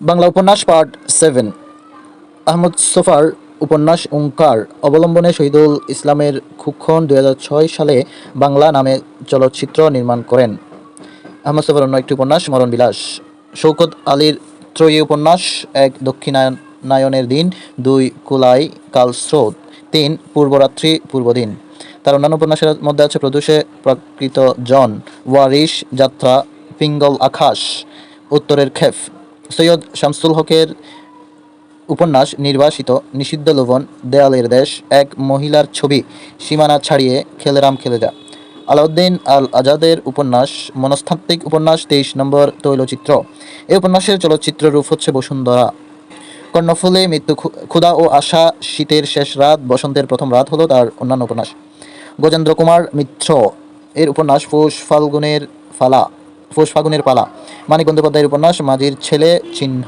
বাংলা উপন্যাস part seven. Ahmad সোফার উপন্যাস ওঙ্কার অবলম্বনে শহীদুল ইসলামের খুক্ষণ দু হাজার ছয় সালে বাংলা নামে চলচ্চিত্র নির্মাণ করেন। আহমদ সোফার অন্য একটি উপন্যাস, মরণ বিলাস। শৌকত আলীর ত্রয়ী উপন্যাস, এক দক্ষিণায়নের দিন, দুই কুলাই কাল স্রোত, তিন পূর্বরাত্রি পূর্বদিন। তার অন্যান্য উপন্যাসের মধ্যে আছে প্রদূষে প্রাকৃত জন, ওয়ারিশ, যাত্রা, পিঙ্গল আকাশ, উত্তরের খেফ। সৈয়দ শামসুল হকের উপন্যাস নির্বাসিত নিষিদ্ধ লোভন, দেয়ালের দেশ, এক মহিলার ছবি, সীমানা ছাড়িয়ে খেলেরাম খেলে যা। আলাউদ্দিন আল আজাদের উপন্যাস, মনস্তাত্ত্বিক উপন্যাস, তেইশ নম্বর তৈলচিত্র। এই উপন্যাসের চলচ্চিত্র রূপ হচ্ছে বসুন্ধরা। কর্ণফুলে মৃত্যু ক্ষু- ক্ষুধা ও আশা, শীতের শেষ রাত, বসন্তের প্রথম রাত হলো তার অন্যান্য উপন্যাস। গজেন্দ্র কুমার মিত্র, এর উপন্যাস পৌষ ফাল্গুনের ফালা। পৌষ ফাগুনের পালা। মানিক বন্দ্যোপাধ্যায়ের উপন্যাস মাঝির ছেলে চিহ্ন।